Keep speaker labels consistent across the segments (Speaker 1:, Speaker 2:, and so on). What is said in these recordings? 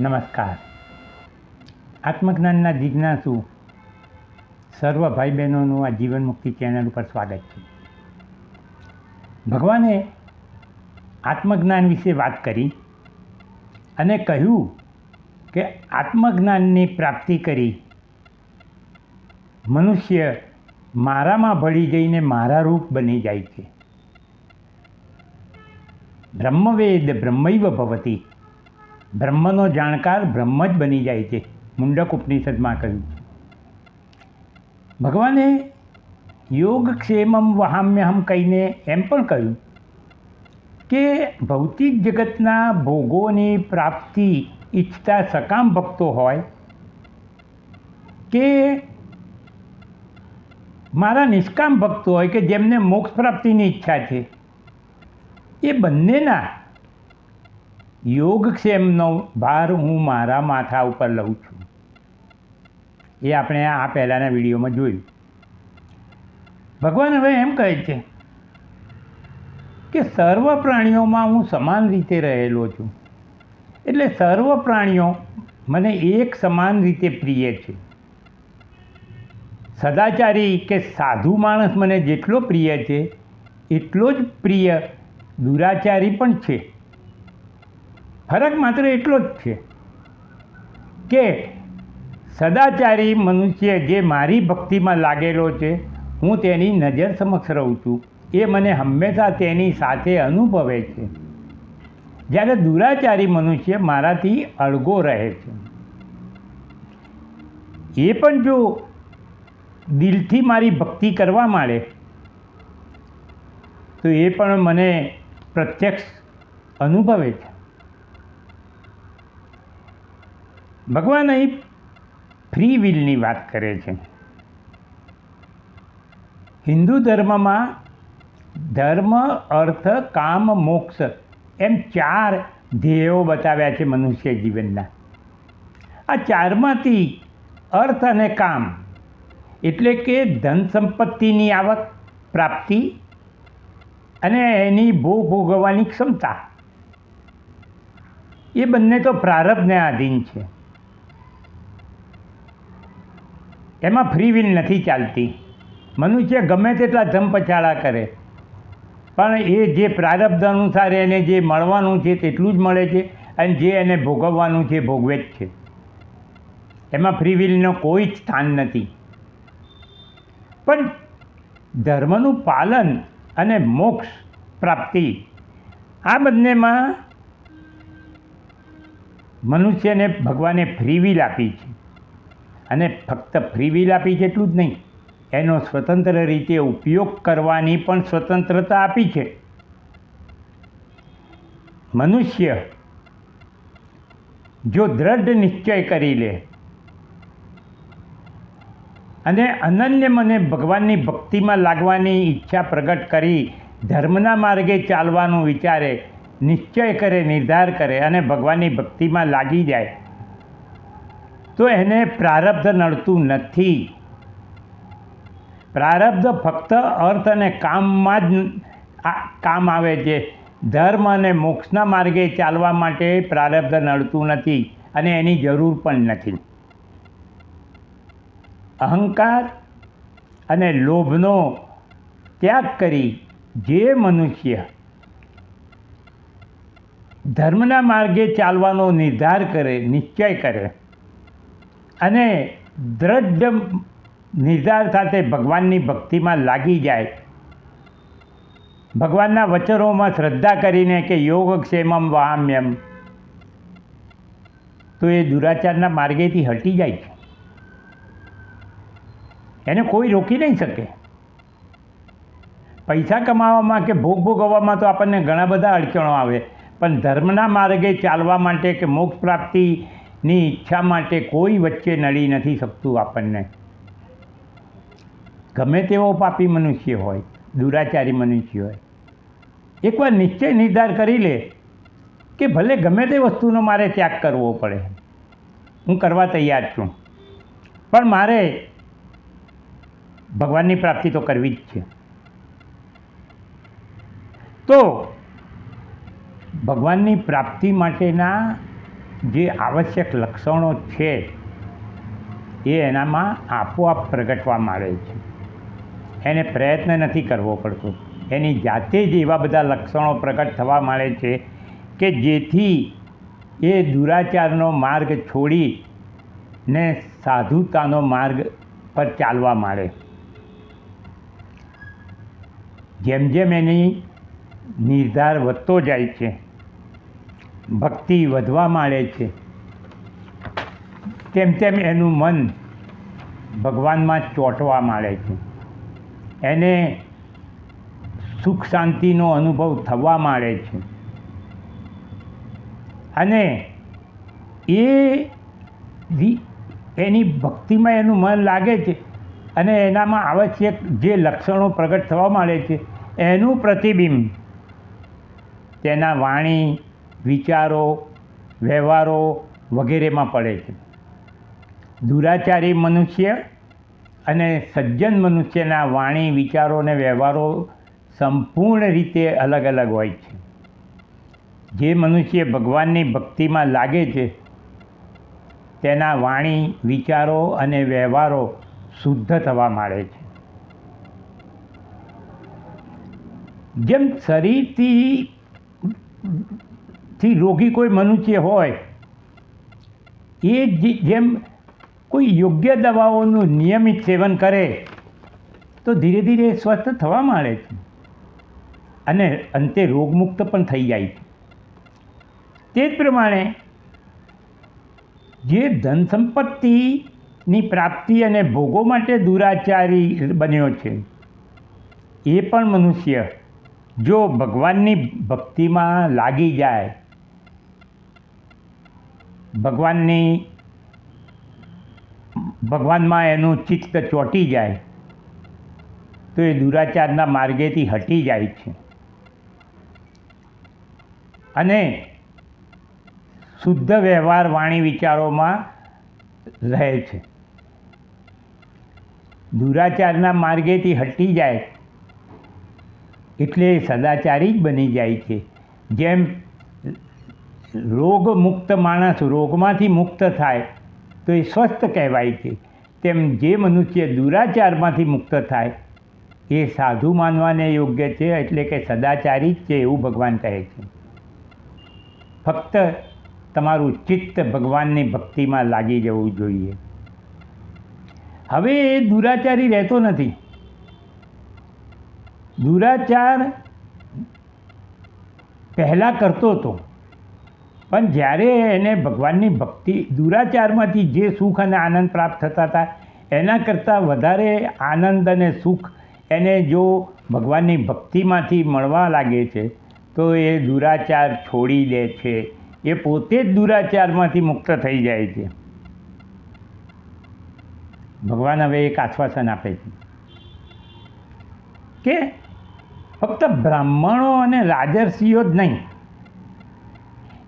Speaker 1: નમસ્કાર. આત્મજ્ઞાનના જિજ્ઞાસુ સર્વ ભાઈ બહેનોનું આ જીવન મુક્તિ ચેનલ ઉપર સ્વાગત છે. ભગવાને આત્મજ્ઞાન વિશે વાત કરી અને કહ્યું કે આત્મજ્ઞાનની પ્રાપ્તિ કરી. મનુષ્ય મારામાં ભળી જઈને મારા રૂપ બની જાય છે. બ્રહ્મવેદ બ્રહ્મૈવ ભવતી. બ્રહ્મનો જાણકાર બ્રહ્મ જ બની જાય છે, મુંડક ઉપનિષદમાં કહ્યું. ભગવાને યોગક્ષેમમ વહામ્યહમ કહીને એમ પણ કહ્યું કે ભૌતિક જગતના ભોગોની પ્રાપ્તિ ઈચ્છતા સકામ ભક્તો હોય કે મારા નિષ્કામ ભક્તો હોય કે જેમને મોક્ષ પ્રાપ્તિની ઈચ્છા છે, એ બંનેના યોગક્ષેમનો ભાર હું મારા માથા ઉપર લઉં છું. એ આપણે આ પહેલાંના વિડીયોમાં જોયું. ભગવાન હવે એમ કહે છે કે સર્વ પ્રાણીઓમાં હું સમાન રીતે રહેલો છું. એટલે સર્વ પ્રાણીઓ મને એક સમાન રીતે પ્રિય છે. સદાચારી કે સાધુ માણસ મને જેટલો પ્રિય છે, એટલો જ પ્રિય દુરાચારી પણ છે. ફરક માત્ર એટલો જ છે કે સદાચારી મનુષ્ય જે મારી ભક્તિમાં લાગેલો છે, હું તેની નજર સમક્ષ રહું છું. એ મને હંમેશા તેની સાથે અનુભવે છે. જ્યારે દુરાચારી મનુષ્ય મારાથી અળગો રહે છે. એ પણ જો દિલથી મારી ભક્તિ કરવા માંડે, તો એ પણ મને પ્રત્યક્ષ અનુભવે છે. ભગવાન અહીં ફ્રી વિલની વાત કરે છે. હિન્દુ ધર્મમાં ધર્મ, અર્થ, કામ, મોક્ષ એમ ચાર ધ્યેયો બતાવ્યા છે મનુષ્ય જીવનના. આ ચારમાંથી અર્થ અને કામ એટલે કે ધન સંપત્તિની આવક, પ્રાપ્તિ અને એની ભોગ ભોગવવાની ક્ષમતા. એ બંને તો પ્રારબ્ધને આધીન છે. એમાં ફ્રી વિલ નથી ચાલતી. મનુષ્ય ગમે તેટલા ધમપછાડા કરે. પણ એ જે પ્રારબ્ધ અનુસાર એને જે મળવાનું છે તેટલું જ મળે છે અને જે એને ભોગવવાનું છે ભોગવે જ છે. એમાં ફ્રી વિલનો કોઈ જ સ્થાન નથી. પણ ધર્મનું પાલન અને મોક્ષ પ્રાપ્તિ આ બંનેમાં મનુષ્યને ભગવાને ફ્રી વિલ આપી છે. અને ફક્ત ફ્રી વિલ આપી છે એટલું જ નહીં, એનો સ્વતંત્ર રીતે ઉપયોગ કરવાની પણ સ્વતંત્રતા આપી છે. મનુષ્ય જો દ્રઢ નિશ્ચય કરી લે અને અનન્ય મને ભગવાનની ભક્તિમાં લાગવાની ઈચ્છા પ્રગટ કરી ધર્મના માર્ગે ચાલવાનું વિચારે, નિશ્ચય કરે, નિર્ધાર કરે અને ભગવાનની ભક્તિમાં લાગી જાય તો એને પ્રારબ્ધ નડતું નથી. પ્રારબ્ધ ફક્ત અર્થ અને કામમાં જ કામ આવે છે. ધર્મ અને મોક્ષના માર્ગે ચાલવા માટે પ્રારબ્ધ નડતું નથી અને એની જરૂર પણ નથી. અહંકાર અને લોભનો ત્યાગ કરી જે મનુષ્ય ધર્મના માર્ગે ચાલવાનો નિર્ધાર કરે, નિશ્ચય કરે અને દ્રઢ નિર્ધાર સાથે ભગવાનની ભક્તિમાં લાગી જાય. ભગવાનના વચનોમાં શ્રદ્ધા કરીને કે યોગક્ષેમમ વામ્યમ તો એ દુરાચારના માર્ગેથી હટી જાય છે. એને કોઈ રોકી નહીં શકે. પૈસા કમાવામાં કે ભોગ ભોગવવામાં તો આપણને ઘણા બધા અડચણો આવે. પણ ધર્મના માર્ગે ચાલવા માટે કે મોક્ષ પ્રાપ્તિની ઈચ્છા માટે કોઈ વચ્ચે નડી નથી શકતું આપણને. ગમે તેવો પાપી મનુષ્ય હોય, દુરાચારી મનુષ્ય હોય. એકવાર નિશ્ચય નિર્ધાર કરી લે કે ભલે ગમે તે વસ્તુનો મારે ત્યાગ કરવો પડે. હું કરવા તૈયાર છું. પણ મારે ભગવાનની પ્રાપ્તિ તો કરવી જ છે. તો ભગવાનની પ્રાપ્તિ માટેના જે આવશ્યક લક્ષણો છે, એ એનામાં આપોઆપ પ્રગટવા માંડે છે. એને પ્રયત્ન નથી કરવો પડતો. એની જાતે જ એવા બધા લક્ષણો પ્રગટ થવા માંડે છે કે જેથી એ દુરાચારનો માર્ગ છોડી ને સાધુતાનો માર્ગ પર ચાલવા માંડે. જેમ જેમ એની નિર્ધાર વધતો જાય છે ભક્તિ વધવા માંડે છે. તેમ તેમ એનું મન ભગવાનમાં ચોંટવા માંડે છે. એને સુખ શાંતિનો અનુભવ થવા માંડે છે. અને એ એની ભક્તિમાં એનું મન લાગે છે અને એનામાં આવશ્યક જે લક્ષણો પ્રગટ થવા માંડે છે, એનું પ્રતિબિંબ. તેના વાણી વિચારો, વ્યવહારો વગેરેમાં પડે છે. દુરાચારી મનુષ્ય અને સજ્જન મનુષ્યના વાણી, વિચારો અને વ્યવહારો સંપૂર્ણ રીતે અલગ અલગ હોય છે. જે મનુષ્ય ભગવાનની ભક્તિમાં લાગે છે, તેના વાણી, વિચારો અને વ્યવહારો શુદ્ધ થવા માંડે છે. જેમ શરીરથી થી રોગી કોઈ મનુષ્ય હોય, એ જેમ કોઈ યોગ્ય દવાઓનું નિયમિત સેવન કરે, તો ધીરે ધીરે સ્વસ્થ થવા માંડે છે. અને અંતે રોગમુક્ત પણ થઈ જાય છે. તે જ પ્રમાણે જે ધન સંપત્તિની પ્રાપ્તિ અને ભોગો માટે દુરાચારી બન્યો છે, એ પણ મનુષ્ય જો ભગવાનની ભક્તિમાં લાગી જાય ભગવાનની ભગવાનમાં એનું ચિત્ત ચોંટી જાય, તો એ દુરાચારના માર્ગેથી હટી જાય છે. અને શુદ્ધ વ્યવહાર વાણી વિચારોમાં રહે છે. દુરાચારના માર્ગેથી હટી જાય એટલે સદાચારી જ બની જાય છે. જેમ રોગમુક્ત માણસ રોગમાંથી મુક્ત થાય, તો એ સ્વસ્થ કહેવાય છે. તેમ જે મનુષ્ય દુરાચારમાંથી મુક્ત થાય, એ સાધુ માનવાને યોગ્ય છે, એટલે કે સદાચારી જ છે એવું ભગવાન કહે છે. ફક્ત તમારું ચિત્ત ભગવાનની ભક્તિમાં લાગી જવું જોઈએ. હવે એ દુરાચારી રહેતો નથી. દુરાચાર પહેલાં કરતો હતો. પણ જ્યારે એને ભગવાનની ભક્તિ દુરાચારમાંથી જે સુખ અને આનંદ પ્રાપ્ત થતા હતા, એના કરતાં વધારે આનંદ અને સુખ એને જો ભગવાનની ભક્તિમાંથી મળવા લાગે છે, તો એ દુરાચાર છોડી દે છે. એ પોતે જ દુરાચારમાંથી મુક્ત થઈ જાય છે. ભગવાન હવે એક આશ્વાસન આપે છે કે ફક્ત બ્રાહ્મણો અને રાજર્ષિઓ જ નહીં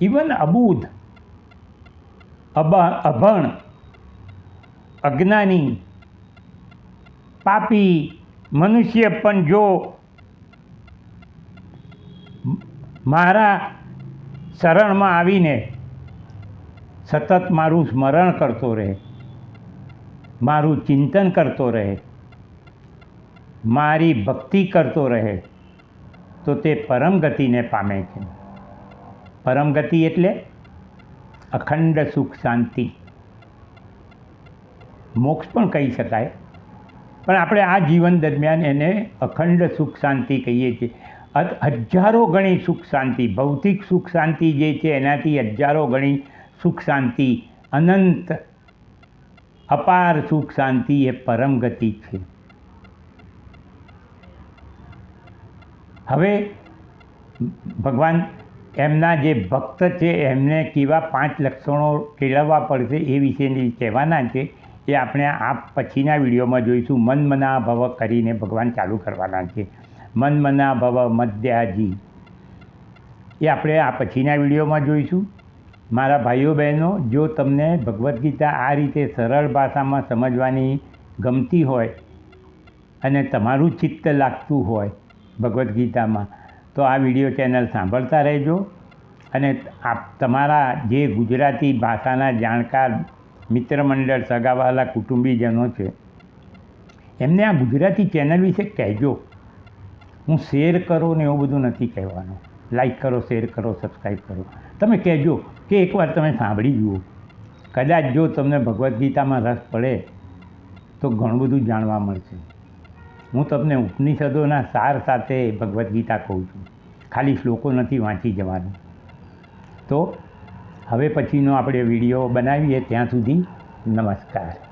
Speaker 1: ઇવન અબૂધ અબ- અભણ અજ્ઞાની પાપી મનુષ્ય પણ જો મારા શરણમાં આવીને સતત મારું સ્મરણ કરતો રહે, મારું ચિંતન કરતો રહે, મારી ભક્તિ કરતો રહે, તો તે પરમ ગતિને પામે છે. પરમ ગતિ એટલે અખંડ સુખ શાંતિ. મોક્ષ પણ કહી શકાય. પણ આપણે આ જીવન દરમિયાન એને અખંડ સુખ શાંતિ કહીએ છીએ. હજારો ગણી સુખ શાંતિ, ભૌતિક સુખ શાંતિ જે છે એનાથી હજારો ગણી સુખ શાંતિ, અનંત અપાર સુખ શાંતિ એ પરમ ગતિ છે. હવે ભગવાન એમના જે ભક્ત છે, એમને કેવા પાંચ લક્ષણો કેળવવા પડશે એ વિશેની કહેવાના છે, એ આપણે આ પછીના વિડીયોમાં જોઈશું. મન મના ભવ કરીને ભગવાન ચાલુ કરવાના છે. મન મના ભવ મધ્યાજી. એ આપણે આ પછીના વિડીયોમાં જોઈશું. મારા ભાઈઓ બહેનો, જો તમને ભગવદ્ ગીતા આ રીતે સરળ ભાષામાં સમજવાની ગમતી હોય અને તમારું ચિત્ત લાગતું હોય ભગવદ્ ગીતામાં તો આ વીડિયો ચેનલ સાંભળતા રહેજો અને આપ તમારા જે ગુજરાતી ભાષાના જાણકાર મિત્રમંડળ સગાવાલા કુટુંબીજનો છે, એમને આ ગુજરાતી ચેનલ વિશે કહેજો. હું શેર કરો ને એવું બધું નથી કહેવાનું. લાઈક કરો, શેર કરો સબસ્ક્રાઈબ કરો. તમે કહેજો કે એકવાર તમે સાંભળી જુઓ. કદાચ જો તમને ભગવદ્ ગીતામાં રસ પડે તો ઘણું બધું જાણવા મળશે. હું તમને ઉપનિષદોના સાર સાથે ભગવદ્ ગીતા કહું છું. ખાલી શ્લોકો નથી વાંચી જવાનું. તો હવે પછીનો આપણે વીડિયો બનાવીએ ત્યાં સુધી નમસ્કાર.